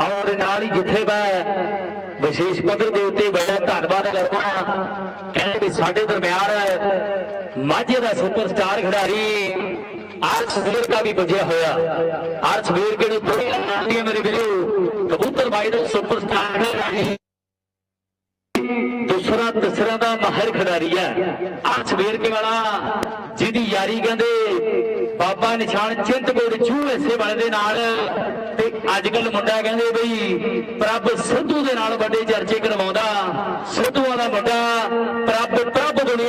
ਔਰ ਨਾਲ ਹੀ ਜਿੱਥੇ ਮੈਂ ਵਿਸ਼ੇਸ਼ ਪੱਧਰ ਦੇ ਉੱਤੇ ਬੜਾ ਧੰਨਵਾਦ ਕਰਦਾ ਕਹਿੰਦੇ ਵੀ ਸਾਡੇ ਦਰਮਿਆਨ ਮਾਝੇ ਦਾ ਸੁਪਰਸਟਾਰ ਖਿਡਾਰੀ ਆਰਸ ਵੀਰ ਦਾ ਵੀ ਪੁੱਜਿਆ ਹੋਇਆ। ਆਰਸ ਵੀਰ ਕਿਹੜੀ ਬੜੀ ਆਂਦੀ ਹੈ ਮੇਰੇ ਵੀਰੋ। ਕਬੂਤਰ ਬਾਈ ਦਾ ਸੁਪਰਸਟਾਰ ਖਿਡਾਰੀ। ਦੂਸਰਾ ਤੀਸਰਾ ਦਾ ਮਾਹਿਰ ਖਿਡਾਰੀ ਹੈ। ਆਰਸ ਵੀਰ ਕੇ ਵਾਲਾ, ਜਿਹਦੀ ਯਾਰੀ ਕਹਿੰਦੇ, ਬਾਬਾ ਨਿਸ਼ਾਨ ਚਿੰਤਪੁਰ ਚੂਹ ਇਸੇ ਵਾਲੇ ਦੇ ਨਾਲ। ਤੇ ਅੱਜ ਕੱਲ ਮੁੰਡਾ ਕਹਿੰਦੇ ਬਈ, ਪ੍ਰਭ ਸਿੱਧੂ ਦੇ ਨਾਲ ਵੱਡੇ ਚਰਚੇ ਕਰਵਾਉਂਦਾ। ਸਿੱਧੂਆਂ ਦਾ ਮੁੰਡਾ